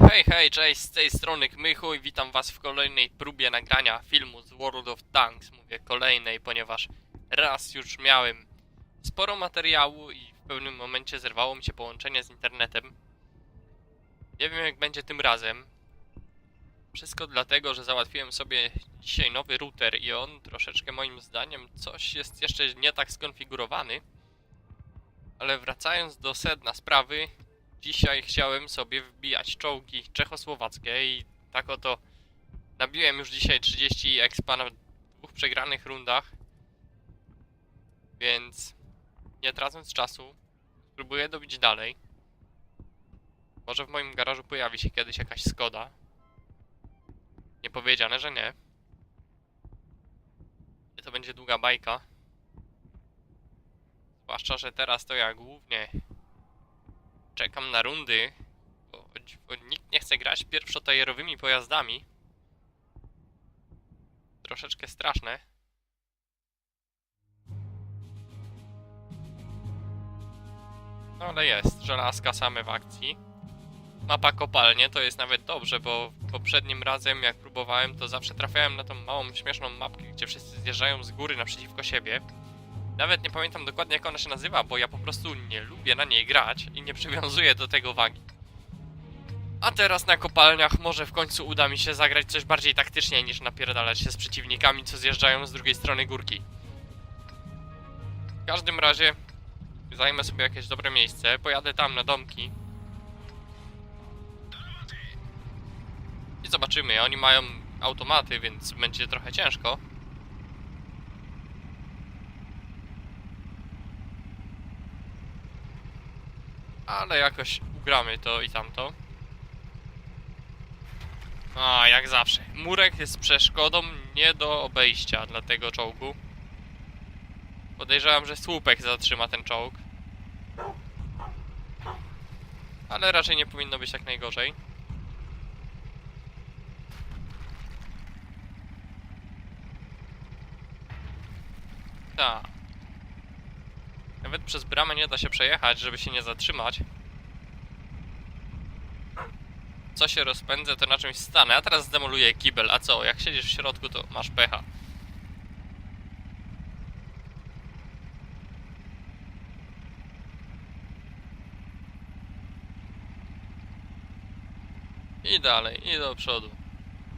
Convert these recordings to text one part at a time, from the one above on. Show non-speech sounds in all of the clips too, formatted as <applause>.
Hej, hej, cześć, z tej strony Kmychu i witam was w kolejnej próbie nagrania filmu z World of Tanks. Mówię kolejnej, ponieważ raz już miałem sporo materiału i w pewnym momencie zerwało mi się połączenie z internetem. Nie wiem jak będzie tym razem. Wszystko dlatego, że załatwiłem sobie dzisiaj nowy router i on troszeczkę moim zdaniem coś jest jeszcze nie tak skonfigurowany. Ale wracając do sedna sprawy, Dzisiaj chciałem sobie wbijać czołgi czechosłowackie i tak oto nabiłem już dzisiaj 30 expa na dwóch przegranych rundach. Więc nie tracąc czasu, spróbuję dobić dalej. Może w moim garażu pojawi się kiedyś jakaś Skoda. Nie powiedziane, że nie. I to będzie długa bajka. Zwłaszcza, że teraz to ja głównie czekam na rundy, bo, bo nikt nie chce grać pierwszotajerowymi pojazdami. Troszeczkę straszne. No ale jest, żelazka same w akcji. Mapa kopalnie to jest nawet dobrze, bo poprzednim razem jak próbowałem to zawsze trafiałem na tą małą śmieszną mapkę, gdzie wszyscy zjeżdżają z góry naprzeciwko siebie. Nawet nie pamiętam dokładnie jak ona się nazywa, bo ja po prostu nie lubię na niej grać i nie przywiązuję do tego wagi. A teraz na kopalniach może w końcu uda mi się zagrać coś bardziej taktycznie niż napierdalać się z przeciwnikami, co zjeżdżają z drugiej strony górki. W każdym razie zajmę sobie jakieś dobre miejsce, pojadę tam na domki. I zobaczymy, oni mają automaty, więc będzie trochę ciężko. Ale jakoś ugramy to i tamto. A, jak zawsze. Murek jest przeszkodą nie do obejścia dla tego czołgu. Podejrzewam, że słupek zatrzyma ten czołg. Ale raczej nie powinno być tak najgorzej. Tak. Nawet przez bramę nie da się przejechać, żeby się nie zatrzymać. Co się rozpędzę, to na czymś stanę. A teraz zdemoluję kibel. A co? Jak siedzisz w środku, to masz pecha. I dalej, i do przodu.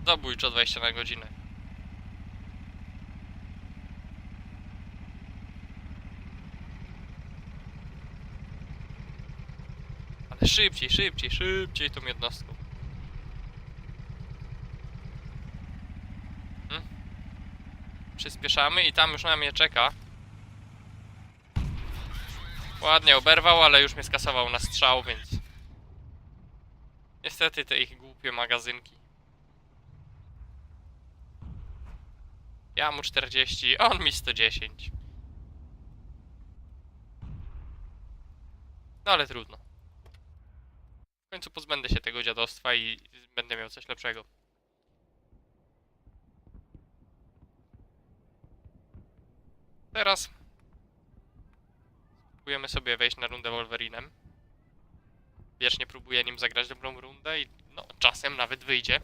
Zabójczo 20 na godzinę. Ale szybciej, szybciej, szybciej tą jednostką. Hmm? Przyspieszamy i tam już na mnie czeka. Ładnie oberwał, ale już mnie skasował na strzał, więc... Niestety te ich głupie magazynki. Ja mu 40, a on mi 110. No ale trudno. W końcu pozbędę się tego dziadostwa i będę miał coś lepszego. Teraz spróbujemy sobie wejść na rundę Wolverinem. Wiecznie próbuję nim zagrać dobrą rundę i no czasem nawet wyjdzie.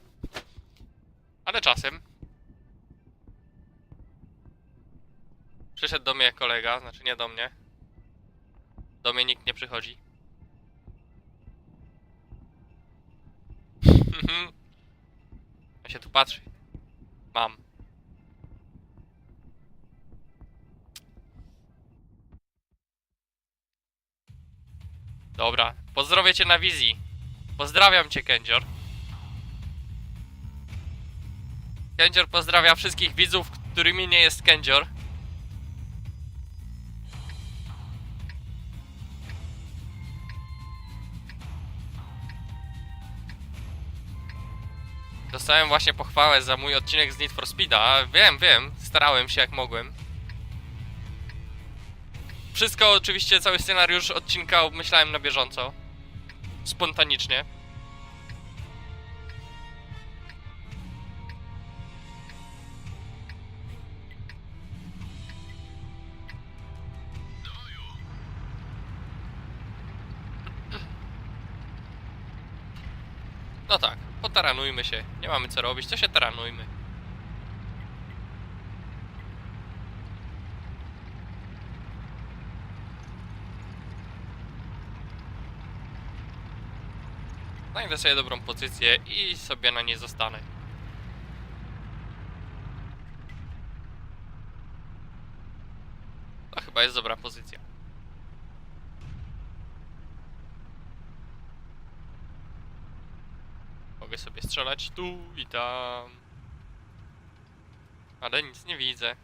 Ale czasem. Przyszedł do mnie kolega, znaczy nie do mnie. Do mnie nikt nie przychodzi. Mhm. Ja się tu patrzy. Mam. Dobra, pozdrowię cię na wizji. Pozdrawiam cię, Kędzior. Kędzior pozdrawia wszystkich widzów, którymi nie jest Kędzior. Dostałem właśnie pochwałę za mój odcinek z Need for Speeda. Wiem, wiem, starałem się jak mogłem. Wszystko oczywiście, cały scenariusz odcinka obmyślałem na bieżąco. Spontanicznie. Potaranujmy się. Nie mamy co robić, to się taranujmy. Znajdę sobie dobrą pozycję i sobie na niej zostanę. To chyba jest dobra pozycja. Mogę sobie strzelać tu i tam. Ale nic nie widzę.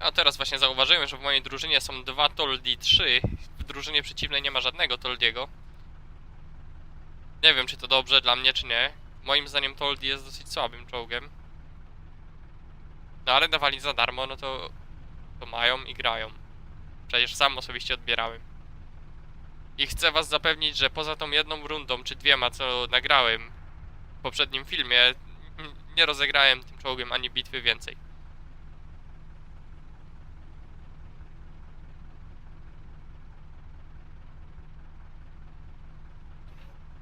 A teraz właśnie zauważyłem, że w mojej drużynie są dwa Toldi 3. W drużynie przeciwnej nie ma żadnego Toldiego. Nie wiem, czy to dobrze dla mnie, czy nie. Moim zdaniem Toldi jest dosyć słabym czołgiem. No ale dawali za darmo, no to, to mają i grają. Przecież sam osobiście odbierałem. I chcę was zapewnić, że poza tą jedną rundą, czy dwiema, co nagrałem w poprzednim filmie, nie rozegrałem tym czołgiem ani bitwy więcej.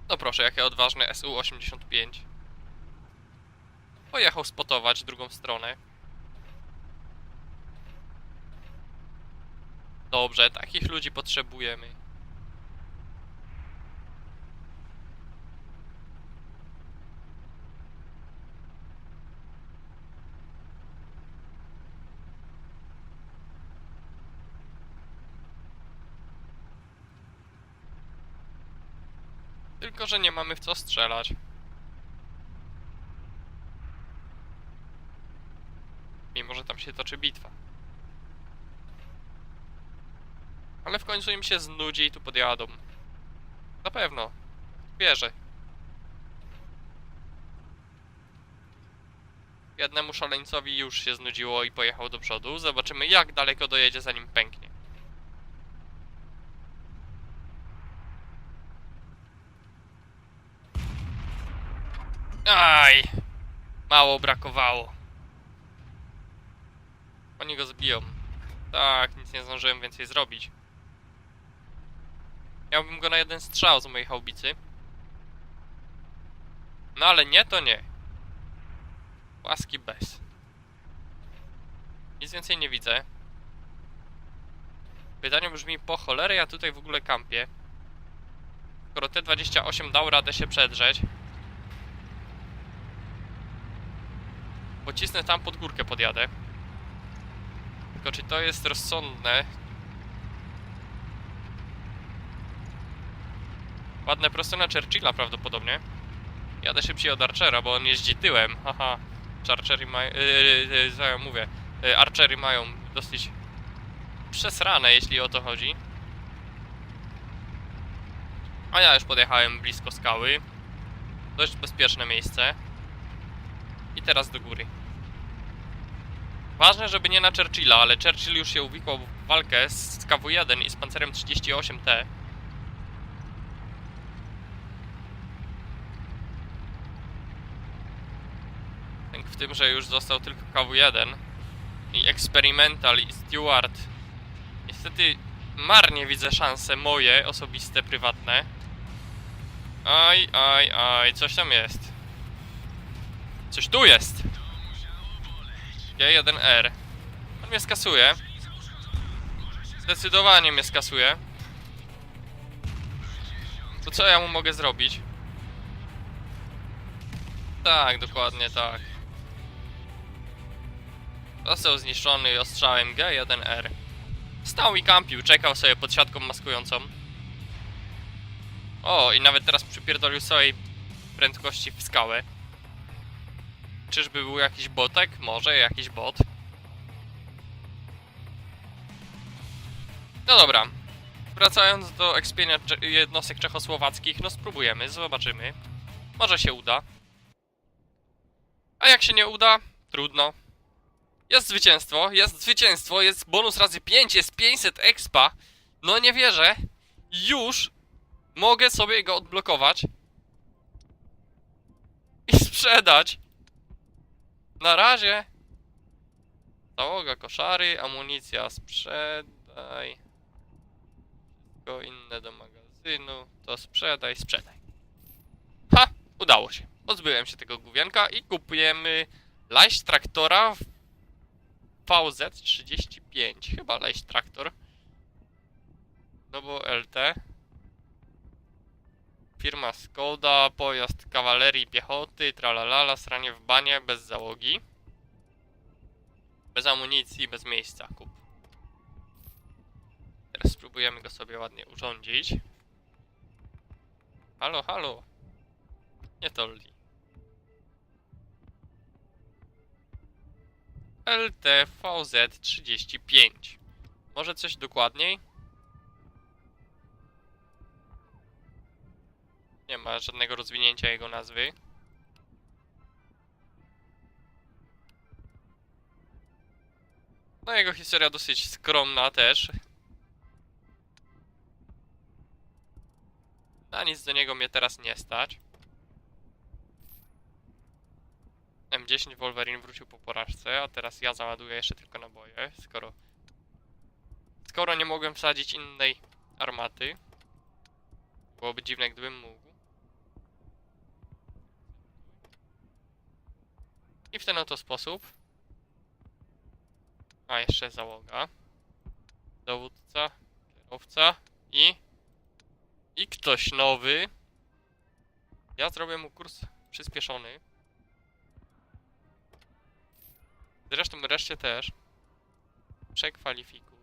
No proszę, jakie odważne SU-85. Pojechał spotować drugą stronę. Dobrze, takich ludzi potrzebujemy. Że nie mamy w co strzelać. Mimo, że tam się toczy bitwa. Ale w końcu im się znudzi i tu podjadą. Na pewno. Wierzę. Jednemu szaleńcowi już się znudziło i pojechał do przodu. Zobaczymy jak daleko dojedzie zanim pęknie. Aj! Mało brakowało. Oni go zbiją. Tak, nic nie zdążyłem więcej zrobić. Miałbym go na jeden strzał z mojej haubicy. No ale nie, to nie. Łaski bez. Nic więcej nie widzę. Pytanie brzmi, po cholerę ja tutaj w ogóle kampię. Skoro T-28 dał radę się przedrzeć. Pocisnę tam pod górkę podjadę. Tylko czy to jest rozsądne? Ładne prosto na Churchilla prawdopodobnie. Jadę szybciej od Archera, bo on jeździ tyłem. Haha. Archery mają... Yy, yy, ja mówię? Yy, Archery mają dosyć przesrane, jeśli o to chodzi. A ja już podjechałem blisko skały. Dość bezpieczne miejsce. I teraz do góry. Ważne, żeby nie na Churchilla, ale Churchill już się uwikłał w walkę z KW-1 i z pancerem 38T. Denk w tym, że już został tylko KW-1 i Experimental i Stewart. Niestety marnie widzę szanse moje, osobiste, prywatne. Aj, aj, aj, coś tam jest. Coś tu jest! G1R. On mnie skasuje. Zdecydowanie mnie skasuje. To co ja mu mogę zrobić? Tak, dokładnie tak. Został zniszczony ostrzałem G1R. Stał i kampił, czekał sobie pod siatką maskującą. O, i nawet teraz przypierdolił swojej prędkości w skałę. Czyżby był jakiś botek? Może jakiś bot. No dobra. Wracając do ekspienia jednostek czechosłowackich, no spróbujemy, zobaczymy. Może się uda. A jak się nie uda, trudno. Jest zwycięstwo, jest zwycięstwo, jest bonus razy 5, jest 500 expa. No nie wierzę. Już mogę sobie go odblokować. I sprzedać. Na razie. Załoga koszary, amunicja sprzedaj. Wszystko inne do magazynu, to sprzedaj, sprzedaj. Ha! Udało się. Pozbyłem się tego gówienka i kupujemy Light Traktora w VZ35. Chyba Light Traktor. No bo LT. Firma Skoda, pojazd kawalerii piechoty, tralalala, sranie w banie, bez załogi. Bez amunicji, bez miejsca, kup. Teraz spróbujemy go sobie ładnie urządzić. Halo, halo. Nie to li. LTVZ35. Może coś dokładniej? Nie ma żadnego rozwinięcia jego nazwy. No jego historia dosyć skromna też. Na nic do niego mnie teraz nie stać. M10 Wolverine wrócił po porażce, a teraz ja załaduję jeszcze tylko naboje, skoro... Skoro nie mogłem wsadzić innej armaty. Byłoby dziwne, gdybym mógł. I w ten oto sposób. A jeszcze załoga. Dowódca, kierowca i. I ktoś nowy. Ja zrobię mu kurs przyspieszony. Zresztą reszcie też. Przekwalifikuj.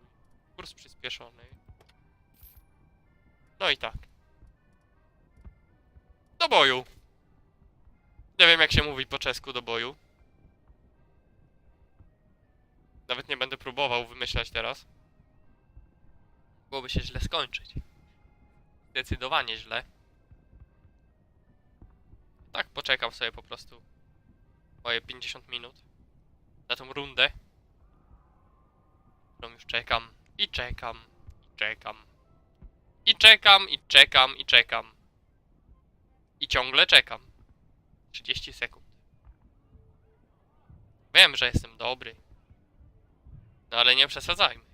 Kurs przyspieszony. No i tak. Do boju. Nie wiem jak się mówi po czesku do boju. Nawet nie będę próbował wymyślać teraz. Byłoby się źle skończyć. Zdecydowanie źle. Tak, poczekam sobie po prostu moje 50 minut na tą rundę. Którą już czekam i czekam i czekam. I czekam i czekam i czekam. I ciągle czekam. 30 sekund. Wiem, że jestem dobry. No ale nie przesadzajmy.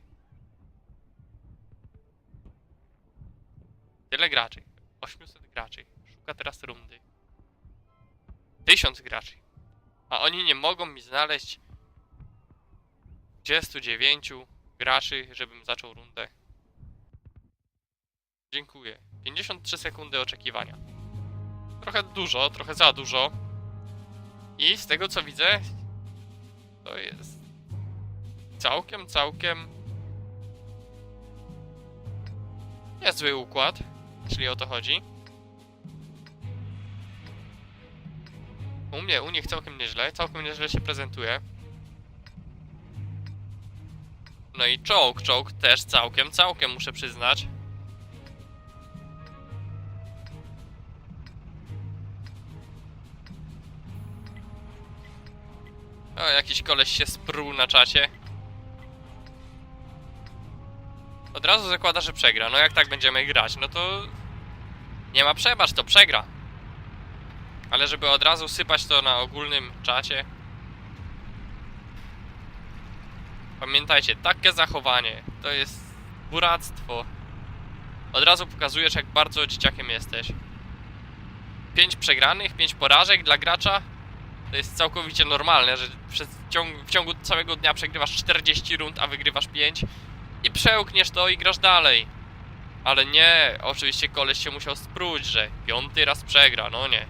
Tyle graczy. 800 graczy. Szuka teraz rundy. 1000 graczy. A oni nie mogą mi znaleźć 29 graczy, żebym zaczął rundę. Dziękuję. 53 sekundy oczekiwania. Trochę dużo, trochę za dużo. I z tego co widzę, to jest całkiem, całkiem niezły układ, czyli o to chodzi. U mnie, u nich całkiem nieźle, całkiem nieźle się prezentuje. No i czołg, czołg też całkiem, całkiem muszę przyznać. O, jakiś koleś się spruł na czacie. Od razu zakłada, że przegra. No jak tak będziemy grać, no to... Nie ma przebacz, to przegra. Ale żeby od razu sypać to na ogólnym czacie... Pamiętajcie, takie zachowanie to jest buractwo. Od razu pokazujesz, jak bardzo dzieciakiem jesteś. Pięć przegranych, pięć porażek dla gracza to jest całkowicie normalne, że przez ciąg, w ciągu całego dnia przegrywasz 40 rund, a wygrywasz 5 i przełkniesz to i grasz dalej. Ale nie, oczywiście koleś się musiał spróć, że piąty raz przegra, no nie.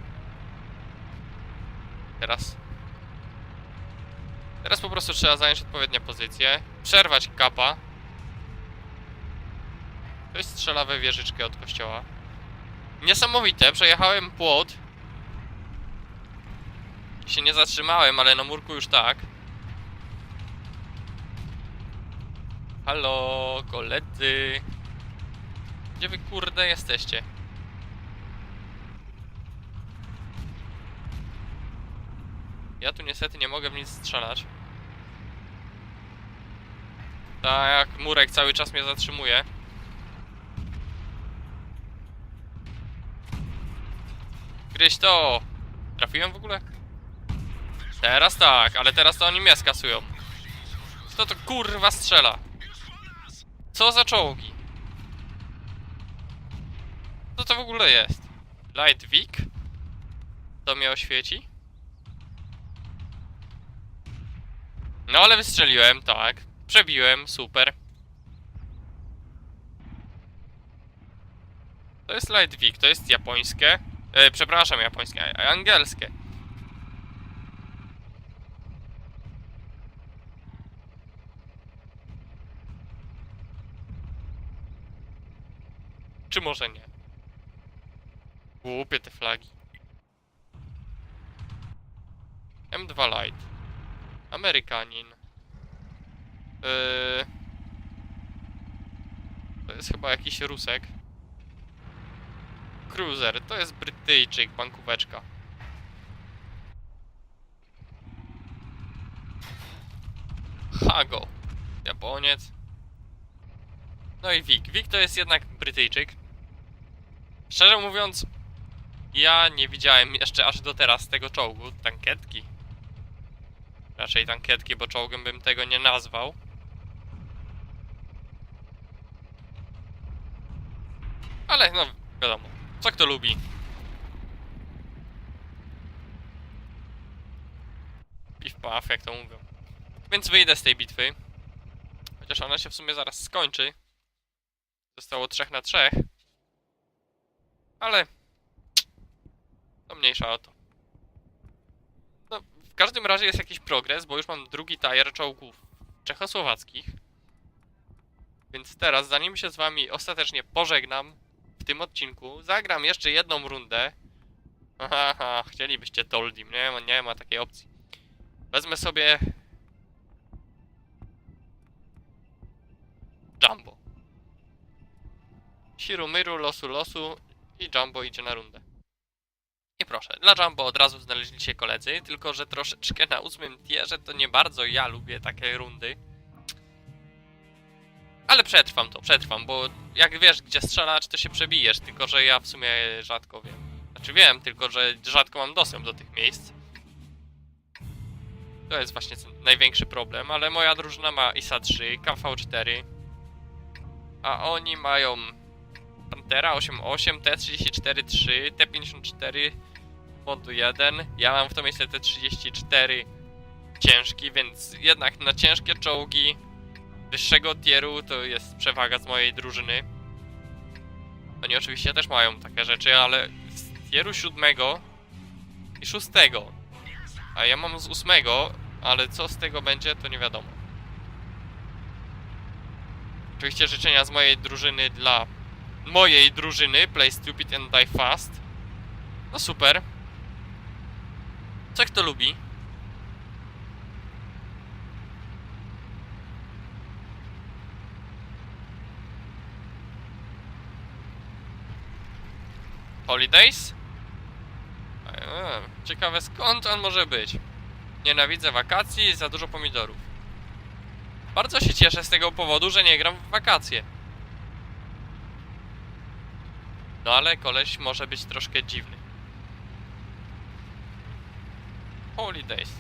Teraz... Teraz po prostu trzeba zająć odpowiednią pozycję, przerwać kapa. Ktoś strzela we wieżyczkę od kościoła. Niesamowite, przejechałem płot się nie zatrzymałem, ale na murku już tak. Halo, koledzy. Gdzie wy kurde jesteście? Ja tu niestety nie mogę w nic strzelać. Tak, jak murek cały czas mnie zatrzymuje. Gryź to! Trafiłem w ogóle? Teraz tak, ale teraz to oni mnie skasują. Kto to kurwa strzela? Co za czołgi? Co to w ogóle jest? Light Week? To mnie oświeci? No ale wystrzeliłem, tak. Przebiłem, super. To jest Light Week, to jest japońskie. E, przepraszam, japońskie, angielskie. Czy może nie? Głupie te flagi. M2 Light. Amerykanin. Yy... To jest chyba jakiś Rusek. Cruiser, to jest Brytyjczyk, bankóweczka. Hago, Japoniec. No i Wik. Wik to jest jednak Brytyjczyk. Szczerze mówiąc, ja nie widziałem jeszcze aż do teraz tego czołgu, tankietki. Raczej tankietki, bo czołgiem bym tego nie nazwał. Ale no, wiadomo. Co kto lubi? Piw paf, jak to mówią. Więc wyjdę z tej bitwy. Chociaż ona się w sumie zaraz skończy. Zostało 3 na 3. Ale... To mniejsza o to. No, w każdym razie jest jakiś progres, bo już mam drugi tier czołgów czechosłowackich. Więc teraz, zanim się z wami ostatecznie pożegnam w tym odcinku, zagram jeszcze jedną rundę. Aha, chcielibyście Toldim, nie ma, nie ma takiej opcji. Wezmę sobie... Jumbo. Shirumiru, losu, losu i Jumbo idzie na rundę. I proszę, dla Jumbo od razu znaleźli się koledzy, tylko że troszeczkę na ósmym tierze to nie bardzo ja lubię takie rundy. Ale przetrwam to, przetrwam, bo jak wiesz gdzie strzelać to się przebijesz, tylko że ja w sumie rzadko wiem. Znaczy wiem, tylko że rzadko mam dostęp do tych miejsc. To jest właśnie największy problem, ale moja drużyna ma ISA 3, KV4, a oni mają Pantera 8.8, T34 3, T54 modu 1. Ja mam w to miejsce T34 ciężki, więc jednak na ciężkie czołgi wyższego tieru to jest przewaga z mojej drużyny. Oni oczywiście też mają takie rzeczy, ale z tieru 7 i 6. A ja mam z 8, ale co z tego będzie, to nie wiadomo. Oczywiście życzenia z mojej drużyny dla mojej drużyny Play Stupid and Die Fast. No super. Co kto lubi? Holidays? Ciekawe skąd on może być. Nienawidzę wakacji, za dużo pomidorów. Bardzo się cieszę z tego powodu, że nie gram w wakacje. No ale koleś może być troszkę dziwny. Holidays.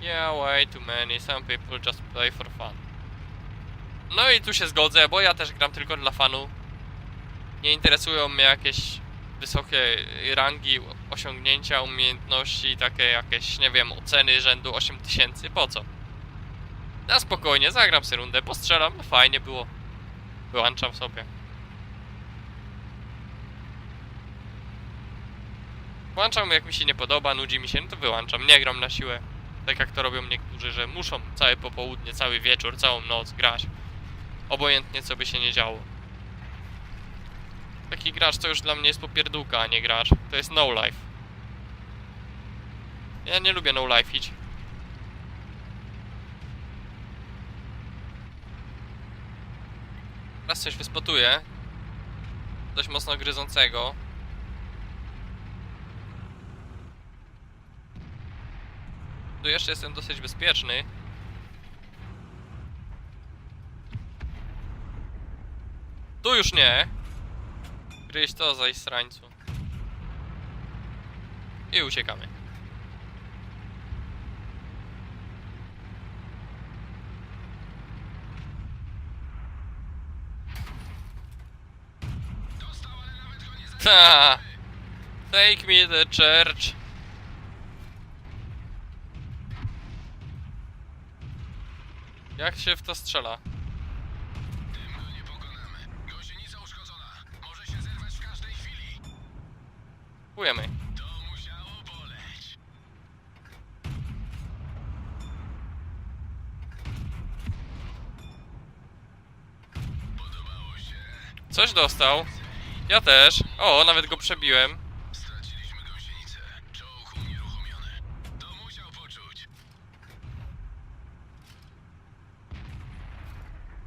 Yeah, way too many. Some people just play for fun. No i tu się zgodzę, bo ja też gram tylko dla fanu. Nie interesują mnie jakieś wysokie rangi, osiągnięcia, umiejętności, takie jakieś, nie wiem, oceny rzędu 8000. Po co? Na spokojnie, zagram sobie rundę, postrzelam, fajnie było. Wyłączam sobie. Włączam jak mi się nie podoba, nudzi mi się, no to wyłączam. Nie gram na siłę. Tak jak to robią niektórzy, że muszą całe popołudnie, cały wieczór, całą noc grać. Obojętnie co by się nie działo. Taki gracz to już dla mnie jest popierdółka, a nie gracz. To jest no life. Ja nie lubię no life iść. Raz coś wyspotuję. Dość mocno gryzącego. Tu jeszcze jestem dosyć bezpieczny. Tu już nie. Gryź to za strańcu. I uciekamy. <laughs> Ta. Take me the church. Jak się w to strzela? Tym go uszkodzona. Może się zerwać w każdej chwili. To musiało boleć. Podobało się. Coś dostał. Ja też. O, nawet go przebiłem.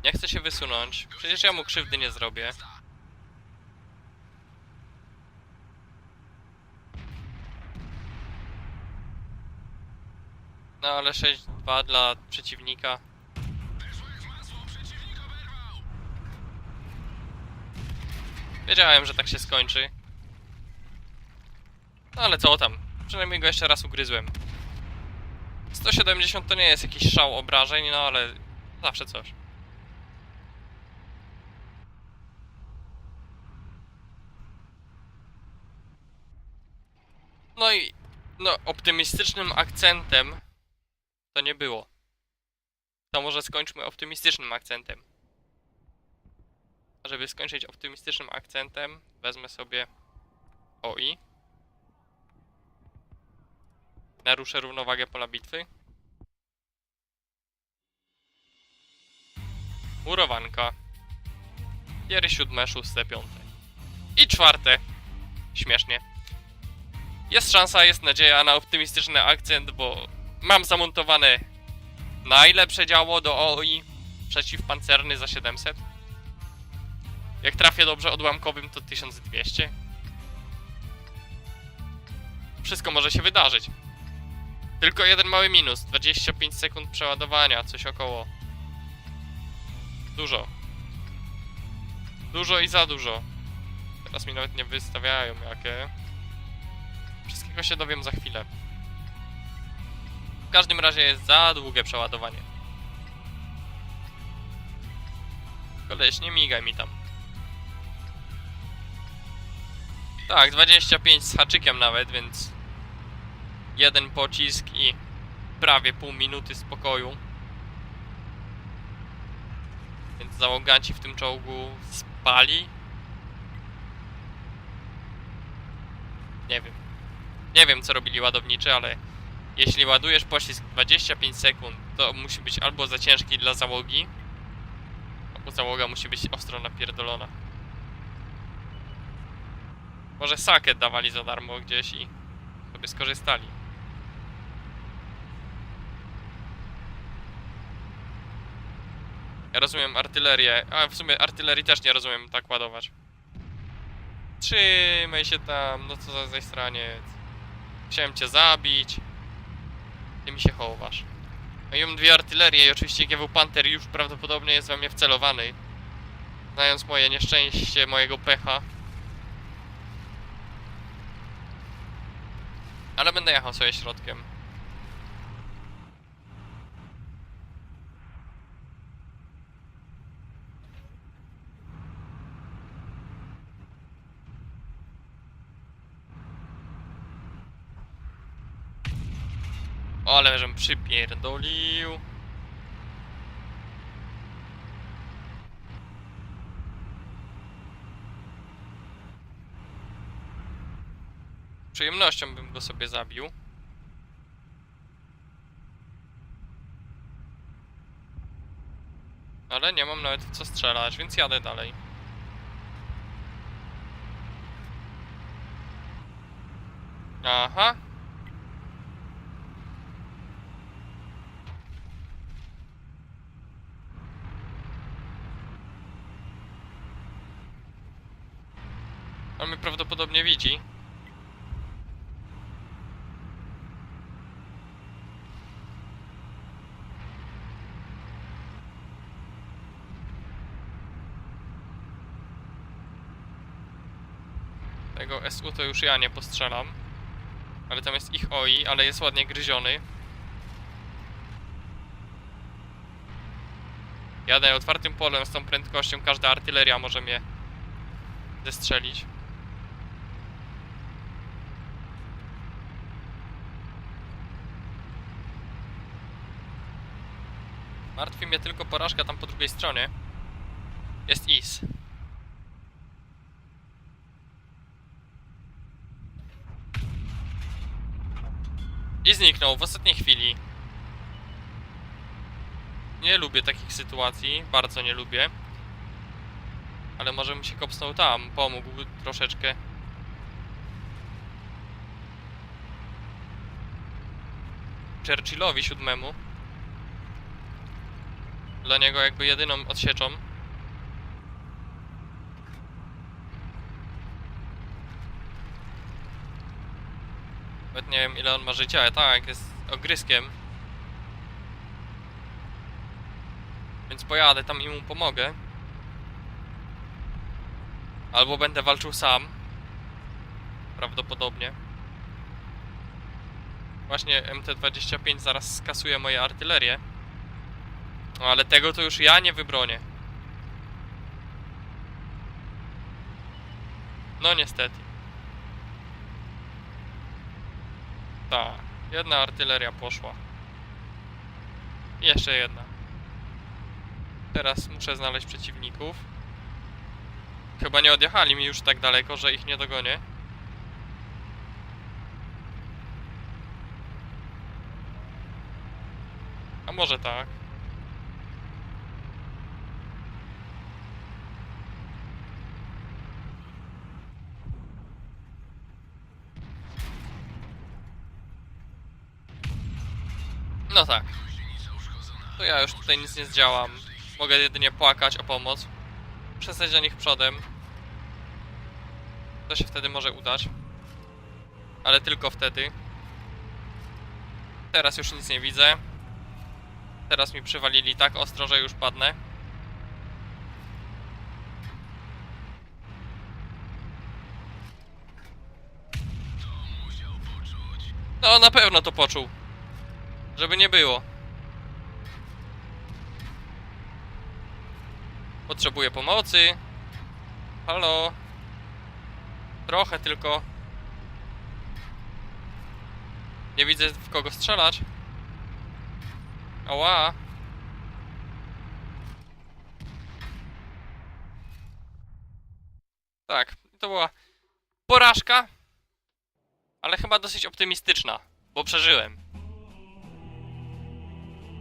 Nie chcę się wysunąć. Przecież ja mu krzywdy nie zrobię. No ale 6-2 dla przeciwnika. Wiedziałem, że tak się skończy. No ale co tam? Przynajmniej go jeszcze raz ugryzłem. 170 to nie jest jakiś szał obrażeń, no ale zawsze coś. No i no optymistycznym akcentem to nie było. To może skończmy optymistycznym akcentem. Żeby skończyć optymistycznym akcentem, wezmę sobie OI. Naruszę równowagę pola bitwy. Murowanka. Piery siódme, szóste, piąte. I czwarte. Śmiesznie. Jest szansa, jest nadzieja na optymistyczny akcent, bo mam zamontowane najlepsze działo do OI przeciwpancerny za 700. Jak trafię dobrze odłamkowym, to 1200. Wszystko może się wydarzyć. Tylko jeden mały minus. 25 sekund przeładowania, coś około. Dużo. Dużo i za dużo. Teraz mi nawet nie wystawiają jakie. Wszystkiego się dowiem za chwilę. W każdym razie jest za długie przeładowanie. Koleś, nie migaj mi tam. Tak, 25 z haczykiem nawet, więc jeden pocisk i prawie pół minuty spokoju. Więc załoganci w tym czołgu spali. Nie wiem. Nie wiem co robili ładowniczy, ale jeśli ładujesz pocisk 25 sekund, to musi być albo za ciężki dla załogi, albo załoga musi być ostro napierdolona. Może sakę dawali za darmo gdzieś i sobie skorzystali. Ja rozumiem artylerię, a w sumie artylerii też nie rozumiem tak ładować. Trzymaj się tam, no co za zajstraniec. Chciałem cię zabić. Ty mi się chowasz. No i mam dwie artylerie i oczywiście GW Panther już prawdopodobnie jest we mnie wcelowany. Znając moje nieszczęście, mojego pecha. Ale będę jechał sobie środkiem. O, ale żem przypierdolił. Przyjemnością bym go sobie zabił. Ale nie mam nawet co strzelać, więc jadę dalej. Aha. On mnie prawdopodobnie widzi. Tego SU to już ja nie postrzelam. Ale tam jest ich OI, ale jest ładnie gryziony. Jadę otwartym polem z tą prędkością, każda artyleria może mnie zestrzelić. Martwi mnie tylko porażka tam po drugiej stronie. Jest Is. I zniknął w ostatniej chwili. Nie lubię takich sytuacji, bardzo nie lubię. Ale może mi się kopsnął tam, pomógł troszeczkę. Churchillowi siódmemu. Dla niego jakby jedyną odsieczą. Nawet nie wiem ile on ma życia, ale tak, jest ogryskiem. Więc pojadę tam i mu pomogę. Albo będę walczył sam. Prawdopodobnie. Właśnie MT-25 zaraz skasuje moje artylerię. No ale tego to już ja nie wybronię. No niestety. Tak, jedna artyleria poszła. Jeszcze jedna. Teraz muszę znaleźć przeciwników. Chyba nie odjechali mi już tak daleko, że ich nie dogonię. A może tak. No tak. To ja już tutaj nic nie zdziałam. Mogę jedynie płakać o pomoc. Przestać do nich przodem. To się wtedy może udać. Ale tylko wtedy. Teraz już nic nie widzę. Teraz mi przywalili tak ostro, że już padnę. No, na pewno to poczuł. Żeby nie było. Potrzebuję pomocy. Halo. Trochę tylko. Nie widzę w kogo strzelać. Ała. Tak, to była porażka, ale chyba dosyć optymistyczna, bo przeżyłem.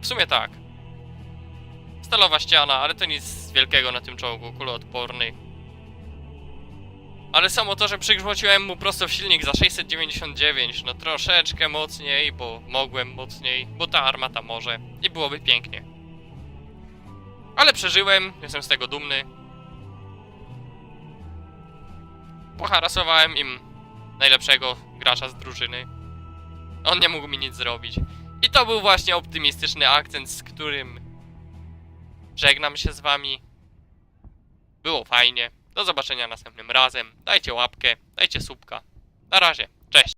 W sumie tak. Stalowa ściana, ale to nic wielkiego na tym czołgu, kuloodporny. Ale samo to, że przygrzmociłem mu prosto w silnik za 699, no troszeczkę mocniej, bo mogłem mocniej, bo ta armata może i byłoby pięknie. Ale przeżyłem, jestem z tego dumny. Poharasowałem im najlepszego gracza z drużyny. On nie mógł mi nic zrobić. I to był właśnie optymistyczny akcent, z którym żegnam się z wami. Było fajnie. Do zobaczenia następnym razem. Dajcie łapkę, dajcie subka. Na razie. Cześć.